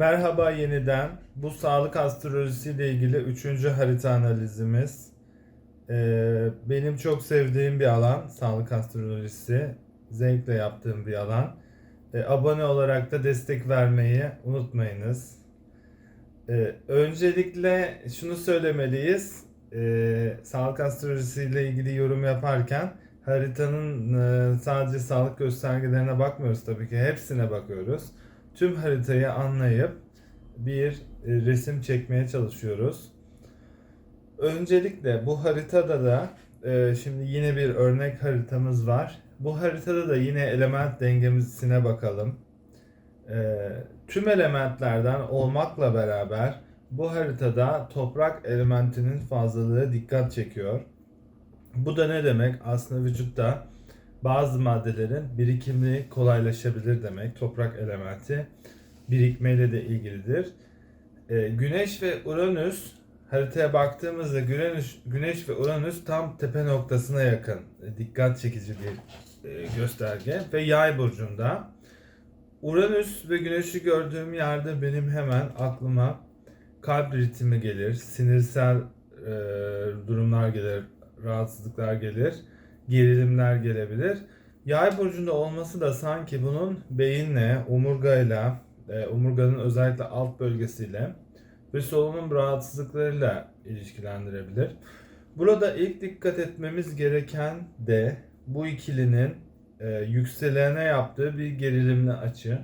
Merhaba yeniden. Bu sağlık astrolojisi ile ilgili üçüncü harita analizimiz. Ee, benim çok sevdiğim bir alan sağlık astrolojisi. Zevkle yaptığım bir alan. Ee, abone olarak da destek vermeyi unutmayınız. Ee, öncelikle şunu söylemeliyiz. Ee, sağlık astrolojisi ile ilgili yorum yaparken haritanın e, sadece sağlık göstergelerine bakmıyoruz tabii ki. Hepsine bakıyoruz tüm haritayı anlayıp bir e, resim çekmeye çalışıyoruz. Öncelikle bu haritada da e, şimdi yine bir örnek haritamız var. Bu haritada da yine element dengemizine bakalım. E, tüm elementlerden olmakla beraber bu haritada toprak elementinin fazlalığı dikkat çekiyor. Bu da ne demek? Aslında vücutta bazı maddelerin birikimi kolaylaşabilir demek. Toprak elementi birikmeyle de ilgilidir. Ee, Güneş ve Uranüs haritaya baktığımızda Güneş, Güneş ve Uranüs tam tepe noktasına yakın. E, Dikkat çekici bir e, gösterge ve Yay burcunda. Uranüs ve Güneş'i gördüğüm yerde benim hemen aklıma kalp ritmi gelir, sinirsel e, durumlar gelir, rahatsızlıklar gelir gerilimler gelebilir. Yay burcunda olması da sanki bunun beyinle, omurgayla, e, omurganın özellikle alt bölgesiyle ve solunum rahatsızlıklarıyla ilişkilendirebilir. Burada ilk dikkat etmemiz gereken de bu ikilinin e, yükselene yaptığı bir gerilimli açı.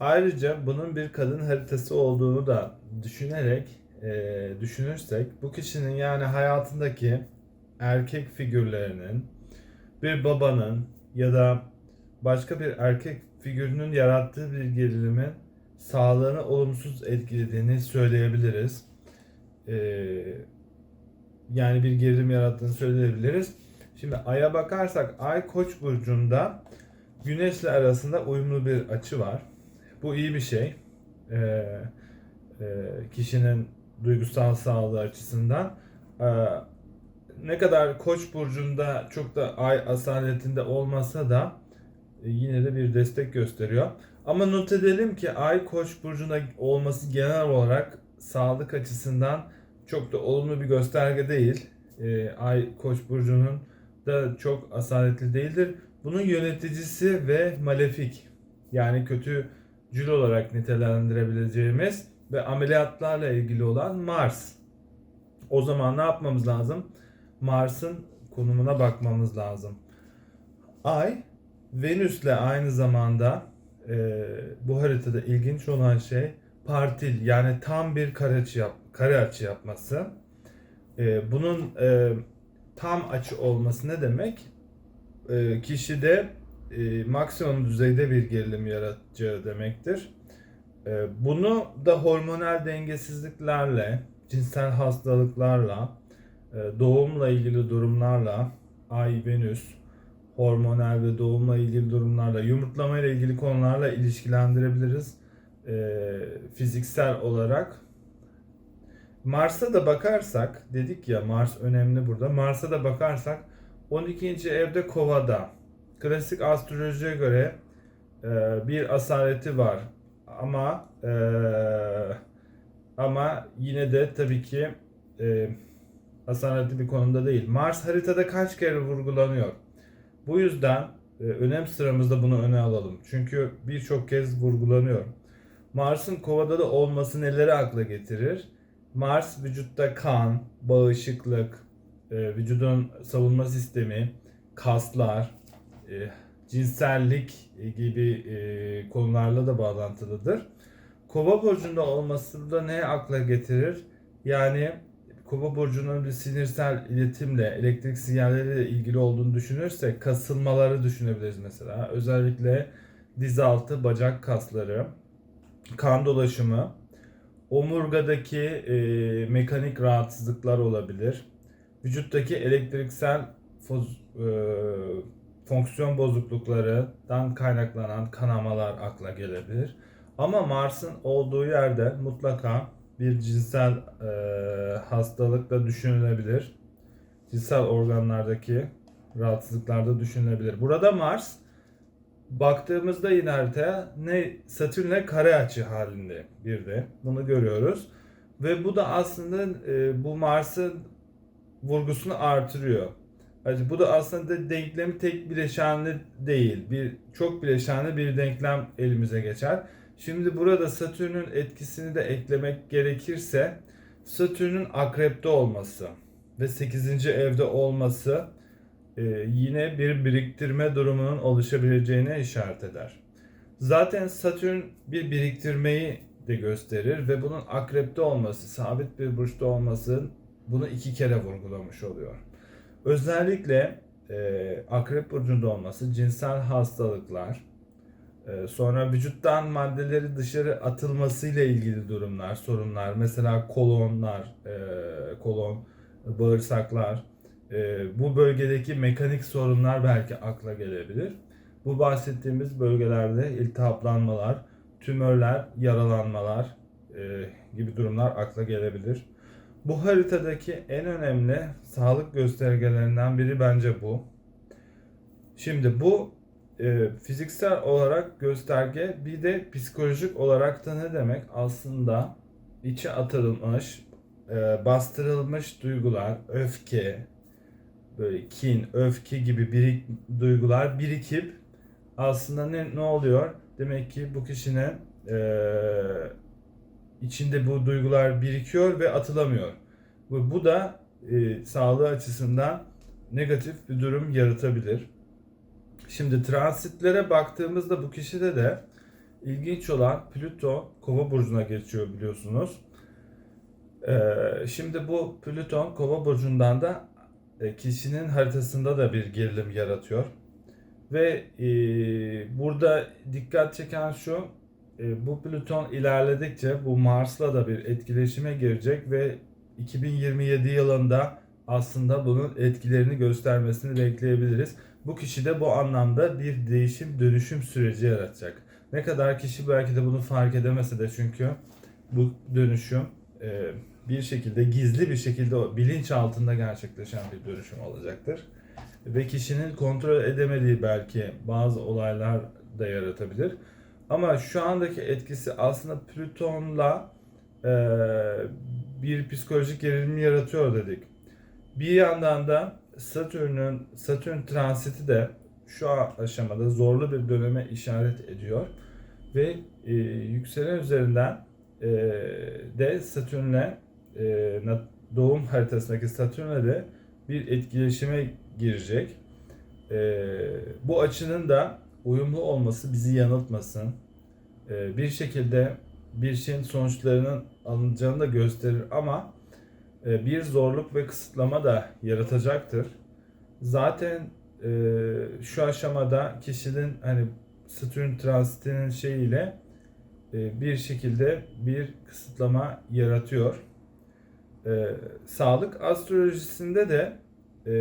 Ayrıca bunun bir kadın haritası olduğunu da düşünerek e, düşünürsek bu kişinin yani hayatındaki erkek figürlerinin bir babanın ya da başka bir erkek figürünün yarattığı bir gerilimin sağlığını olumsuz etkilediğini söyleyebiliriz. Ee, yani bir gerilim yarattığını söyleyebiliriz. Şimdi Ay'a bakarsak Ay Koç burcunda Güneşle arasında uyumlu bir açı var. Bu iyi bir şey. Ee, e, kişinin duygusal sağlığı açısından. Ee, ne kadar Koç burcunda çok da ay asaletinde olmasa da e, yine de bir destek gösteriyor. Ama not edelim ki ay Koç burcunda olması genel olarak sağlık açısından çok da olumlu bir gösterge değil. E, ay Koç burcunun da çok asaletli değildir. Bunun yöneticisi ve malefik yani kötücül olarak nitelendirebileceğimiz ve ameliyatlarla ilgili olan Mars. O zaman ne yapmamız lazım? Mars'ın konumuna bakmamız lazım. Ay, Venüs'le aynı zamanda e, bu haritada ilginç olan şey partil yani tam bir kare açı, yap, kare açı yapması. E, bunun e, tam açı olması ne demek? E, kişide e, maksimum düzeyde bir gerilim yaratacağı demektir. E, bunu da hormonal dengesizliklerle, cinsel hastalıklarla, doğumla ilgili durumlarla Ay, Venüs, hormonal ve doğumla ilgili durumlarla, yumurtlama ile ilgili konularla ilişkilendirebiliriz e, fiziksel olarak. Mars'a da bakarsak, dedik ya Mars önemli burada. Mars'a da bakarsak 12. evde Kova'da. Klasik astrolojiye göre e, bir asaleti var. Ama e, ama yine de tabii ki e, asaletli bir konumda değil. Mars haritada kaç kere vurgulanıyor? Bu yüzden e, önem sıramızda bunu öne alalım. Çünkü birçok kez vurgulanıyor. Mars'ın kovada da olması neleri akla getirir? Mars vücutta kan, bağışıklık, e, vücudun savunma sistemi, kaslar, e, cinsellik gibi e, konularla da bağlantılıdır. Kova burcunda olması da ne akla getirir? Yani Kova burcunun bir sinirsel iletimle, elektrik sinyalleriyle ilgili olduğunu düşünürsek kasılmaları düşünebiliriz mesela. Özellikle diz altı, bacak kasları, kan dolaşımı, omurgadaki e, mekanik rahatsızlıklar olabilir. Vücuttaki elektriksel foz, e, fonksiyon bozukluklarından kaynaklanan kanamalar akla gelebilir. Ama Mars'ın olduğu yerde mutlaka bir cinsel e, hastalık da düşünülebilir. Cinsel organlardaki rahatsızlıklar da düşünülebilir. Burada Mars Baktığımızda yine haritaya ne Satürn'le kare açı halinde bir de bunu görüyoruz. Ve bu da aslında e, bu Mars'ın vurgusunu artırıyor. Yani bu da aslında denklemi tek bileşenli değil. Bir çok bileşenli bir denklem elimize geçer. Şimdi burada Satürn'ün etkisini de eklemek gerekirse Satürn'ün akrepte olması ve 8. evde olması e, yine bir biriktirme durumunun oluşabileceğine işaret eder. Zaten Satürn bir biriktirmeyi de gösterir ve bunun akrepte olması, sabit bir burçta olması bunu iki kere vurgulamış oluyor. Özellikle e, akrep burcunda olması cinsel hastalıklar, sonra vücuttan maddeleri dışarı atılmasıyla ilgili durumlar, sorunlar, mesela kolonlar, e, kolon, bağırsaklar, e, bu bölgedeki mekanik sorunlar belki akla gelebilir. Bu bahsettiğimiz bölgelerde iltihaplanmalar, tümörler, yaralanmalar e, gibi durumlar akla gelebilir. Bu haritadaki en önemli sağlık göstergelerinden biri bence bu. Şimdi bu e, fiziksel olarak gösterge bir de psikolojik olarak da ne demek? Aslında içe atılmış, e, bastırılmış duygular, öfke, böyle kin, öfke gibi birik, duygular birikip aslında ne, ne oluyor? Demek ki bu kişinin e, içinde bu duygular birikiyor ve atılamıyor. Bu, bu da e, sağlığı açısından negatif bir durum yaratabilir. Şimdi transitlere baktığımızda bu kişide de ilginç olan Plüton Kova burcuna geçiyor biliyorsunuz. Ee, şimdi bu Plüton Kova burcundan da e, kişinin haritasında da bir gerilim yaratıyor. Ve e, burada dikkat çeken şu, e, bu Plüton ilerledikçe bu Mars'la da bir etkileşime girecek ve 2027 yılında aslında bunun etkilerini göstermesini bekleyebiliriz. Bu kişi de bu anlamda bir değişim dönüşüm süreci yaratacak. Ne kadar kişi belki de bunu fark edemese de çünkü bu dönüşüm e, bir şekilde gizli bir şekilde bilinç altında gerçekleşen bir dönüşüm olacaktır. Ve kişinin kontrol edemediği belki bazı olaylar da yaratabilir. Ama şu andaki etkisi aslında Plüton'la e, bir psikolojik gerilim yaratıyor dedik. Bir yandan da Satürn'ün Satürn transiti de şu aşamada zorlu bir döneme işaret ediyor ve e, yükselen üzerinden e, de Satürn'le e, doğum haritasındaki Satürn'le de bir etkileşime girecek. E, bu açının da uyumlu olması bizi yanıltmasın. E, bir şekilde bir şeyin sonuçlarının alınacağını da gösterir ama bir zorluk ve kısıtlama da yaratacaktır. Zaten e, şu aşamada kişinin hani Satürn transitinin şeyiyle e, bir şekilde bir kısıtlama yaratıyor. E, sağlık astrolojisinde de e,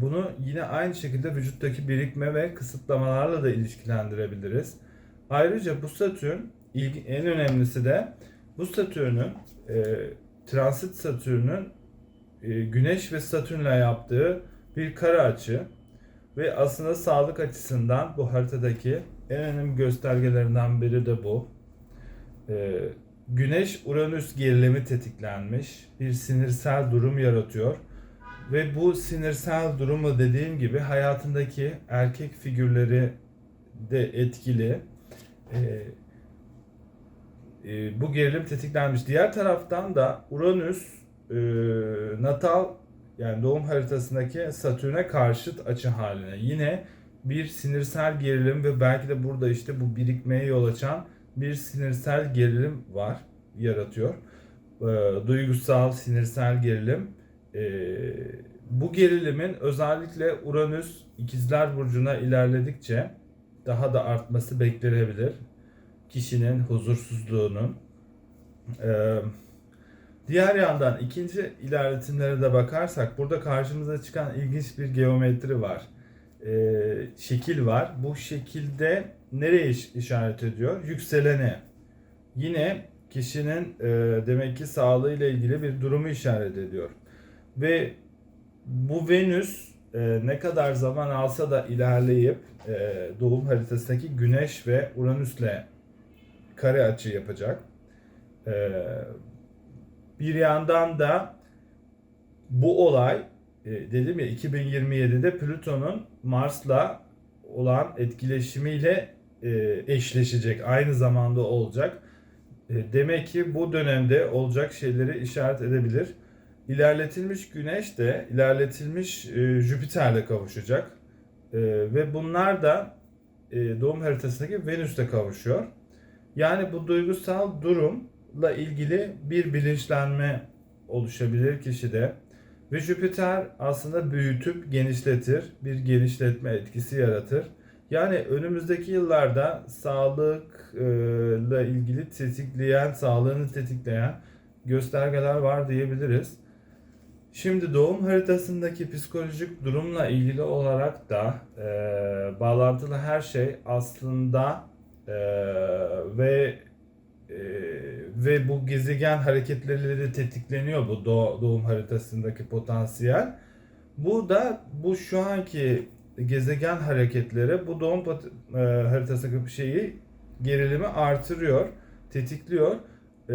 bunu yine aynı şekilde vücuttaki birikme ve kısıtlamalarla da ilişkilendirebiliriz. Ayrıca bu Satürn en önemlisi de bu Satürn'ün e, transit Satürn'ün e, Güneş ve Satürn'le yaptığı bir kare açı ve aslında sağlık açısından bu haritadaki en önemli göstergelerinden biri de bu. E, Güneş Uranüs gerilimi tetiklenmiş bir sinirsel durum yaratıyor ve bu sinirsel durumu dediğim gibi hayatındaki erkek figürleri de etkili. E, e, bu gerilim tetiklenmiş. Diğer taraftan da Uranüs e, natal yani doğum haritasındaki Satürn'e karşıt açı haline. Yine bir sinirsel gerilim ve belki de burada işte bu birikmeye yol açan bir sinirsel gerilim var, yaratıyor. E, duygusal, sinirsel gerilim. E, bu gerilimin özellikle Uranüs ikizler burcuna ilerledikçe daha da artması beklenebilir kişinin huzursuzluğunun. Ee, diğer yandan ikinci ilerletimlere de bakarsak burada karşımıza çıkan ilginç bir geometri var. Ee, şekil var. Bu şekilde nereye iş- işaret ediyor? Yükselene. Yine kişinin e, demek ki sağlığıyla ilgili bir durumu işaret ediyor. Ve bu Venüs e, ne kadar zaman alsa da ilerleyip e, doğum haritasındaki Güneş ve Uranüs'le kare açı yapacak. E, bir yandan da bu olay e, dedim ya 2027'de Plüton'un Mars'la olan etkileşimiyle e, eşleşecek. Aynı zamanda olacak. E, demek ki bu dönemde olacak şeyleri işaret edebilir. İlerletilmiş Güneş de ilerletilmiş Jüpiter'le kavuşacak. Ve bunlar da doğum haritasındaki Venüs'le kavuşuyor. Yani bu duygusal durumla ilgili bir bilinçlenme oluşabilir kişide. Ve Jüpiter aslında büyütüp genişletir, bir genişletme etkisi yaratır. Yani önümüzdeki yıllarda sağlıkla ilgili tetikleyen, sağlığını tetikleyen göstergeler var diyebiliriz. Şimdi doğum haritasındaki psikolojik durumla ilgili olarak da e, bağlantılı her şey aslında e, ve e, ve bu gezegen hareketleri de tetikleniyor bu doğ- doğum haritasındaki potansiyel. Bu da bu şu anki gezegen hareketleri bu doğum e, haritasındaki şeyi gerilimi artırıyor, tetikliyor. E,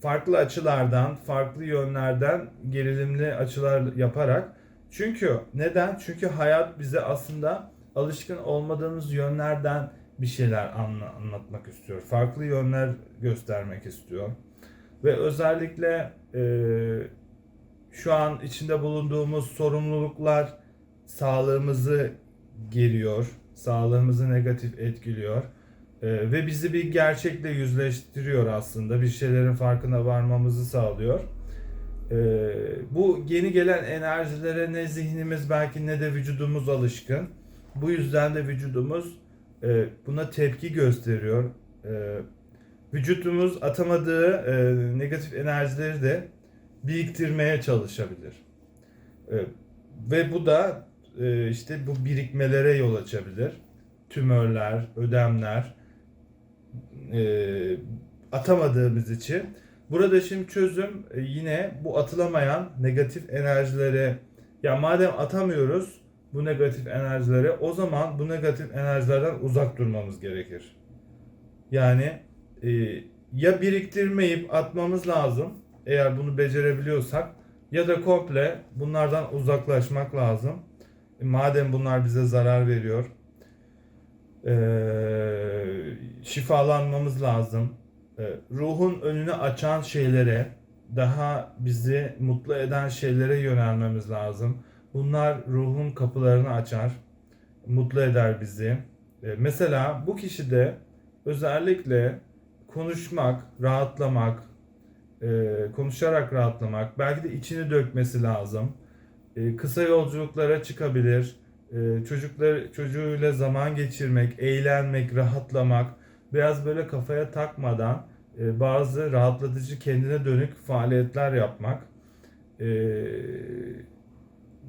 farklı açılardan, farklı yönlerden gerilimli açılar yaparak. Çünkü neden? Çünkü hayat bize aslında alışkın olmadığımız yönlerden bir şeyler anla- anlatmak istiyor. Farklı yönler göstermek istiyor. Ve özellikle e, şu an içinde bulunduğumuz sorumluluklar sağlığımızı geriyor, sağlığımızı negatif etkiliyor. Ee, ve bizi bir gerçekle yüzleştiriyor aslında. Bir şeylerin farkına varmamızı sağlıyor. Ee, bu yeni gelen enerjilere ne zihnimiz belki ne de vücudumuz alışkın. Bu yüzden de vücudumuz e, buna tepki gösteriyor. Ee, vücudumuz atamadığı e, negatif enerjileri de biriktirmeye çalışabilir. Ee, ve bu da e, işte bu birikmelere yol açabilir. Tümörler, ödemler, e, atamadığımız için. Burada şimdi çözüm e, yine bu atılamayan negatif enerjilere ya madem atamıyoruz bu negatif enerjilere o zaman bu negatif enerjilerden uzak durmamız gerekir. Yani e, ya biriktirmeyip atmamız lazım eğer bunu becerebiliyorsak ya da komple bunlardan uzaklaşmak lazım. E, madem bunlar bize zarar veriyor ee, şifalanmamız lazım. Ee, ruhun önünü açan şeylere, daha bizi mutlu eden şeylere yönelmemiz lazım. Bunlar ruhun kapılarını açar, mutlu eder bizi. Ee, mesela bu kişide özellikle konuşmak, rahatlamak, e, konuşarak rahatlamak, belki de içini dökmesi lazım. E, kısa yolculuklara çıkabilir e, çocuklar çocuğuyla zaman geçirmek, eğlenmek, rahatlamak, biraz böyle kafaya takmadan e, bazı rahatlatıcı kendine dönük faaliyetler yapmak, e,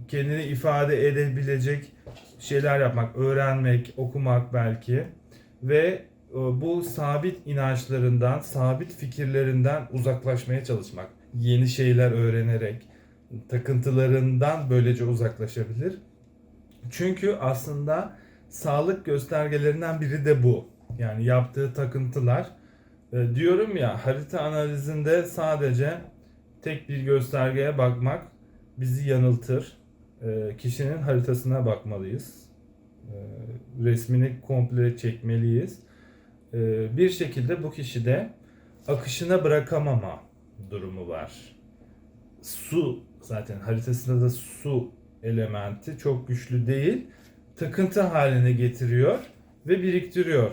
kendini ifade edebilecek şeyler yapmak, öğrenmek, okumak belki ve e, bu sabit inançlarından, sabit fikirlerinden uzaklaşmaya çalışmak. Yeni şeyler öğrenerek takıntılarından böylece uzaklaşabilir. Çünkü aslında sağlık göstergelerinden biri de bu. Yani yaptığı takıntılar. E, diyorum ya harita analizinde sadece tek bir göstergeye bakmak bizi yanıltır. E, kişinin haritasına bakmalıyız. E, resmini komple çekmeliyiz. E, bir şekilde bu kişide akışına bırakamama durumu var. Su zaten haritasında da su elementi çok güçlü değil. Takıntı haline getiriyor ve biriktiriyor.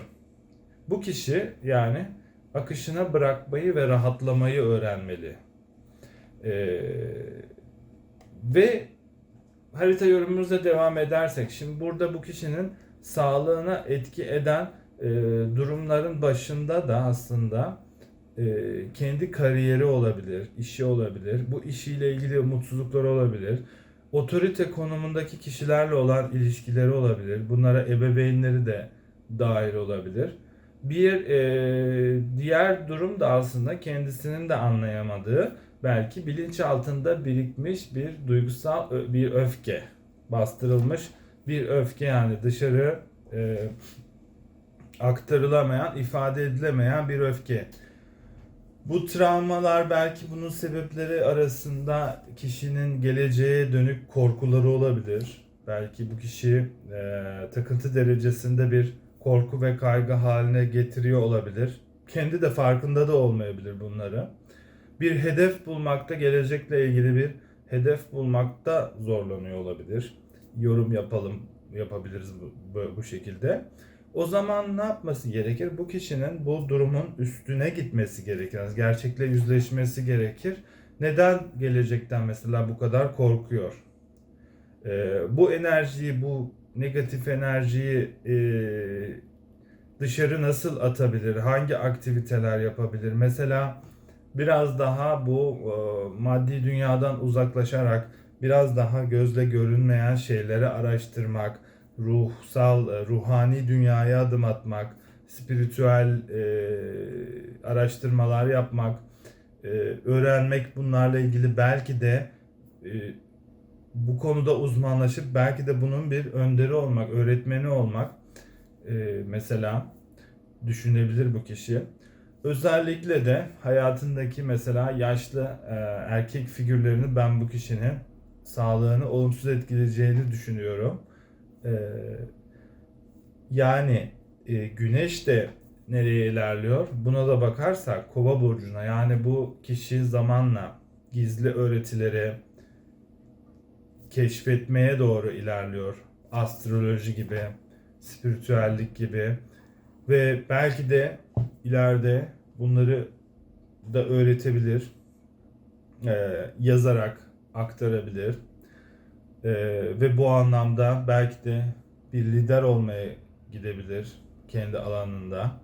Bu kişi yani akışına bırakmayı ve rahatlamayı öğrenmeli. Ee, ve harita yorumumuza devam edersek şimdi burada bu kişinin sağlığına etki eden e, durumların başında da aslında e, kendi kariyeri olabilir, işi olabilir. Bu işiyle ilgili mutsuzluklar olabilir otorite konumundaki kişilerle olan ilişkileri olabilir. Bunlara ebeveynleri de dahil olabilir. Bir e, diğer durum da aslında kendisinin de anlayamadığı belki bilinç altında birikmiş bir duygusal bir öfke bastırılmış bir öfke yani dışarı e, aktarılamayan, ifade edilemeyen bir öfke. Bu travmalar belki bunun sebepleri arasında kişinin geleceğe dönük korkuları olabilir. Belki bu kişi e, takıntı derecesinde bir korku ve kaygı haline getiriyor olabilir. Kendi de farkında da olmayabilir bunları. Bir hedef bulmakta, gelecekle ilgili bir hedef bulmakta zorlanıyor olabilir. Yorum yapalım, yapabiliriz bu, bu, şekilde. O zaman ne yapması gerekir? Bu kişinin bu durumun üstüne gitmesi gerekir. Yani gerçekle yüzleşmesi gerekir. Neden gelecekten mesela bu kadar korkuyor? Ee, bu enerjiyi, bu negatif enerjiyi e, dışarı nasıl atabilir? Hangi aktiviteler yapabilir? Mesela biraz daha bu e, maddi dünyadan uzaklaşarak biraz daha gözle görünmeyen şeyleri araştırmak, ruhsal, e, ruhani dünyaya adım atmak, spiritüel e, araştırmalar yapmak, e, öğrenmek bunlarla ilgili belki de e, bu konuda uzmanlaşıp belki de bunun bir önderi olmak, öğretmeni olmak e, mesela düşünebilir bu kişi. Özellikle de hayatındaki mesela yaşlı e, erkek figürlerini ben bu kişinin sağlığını olumsuz etkileyeceğini düşünüyorum. E, yani e, güneş de nereye ilerliyor? Buna da bakarsak kova burcuna yani bu kişi zamanla gizli öğretileri keşfetmeye doğru ilerliyor. Astroloji gibi, spiritüellik gibi ve belki de ileride bunları da öğretebilir, Ee, yazarak aktarabilir Ee, ve bu anlamda belki de bir lider olmaya gidebilir kendi alanında.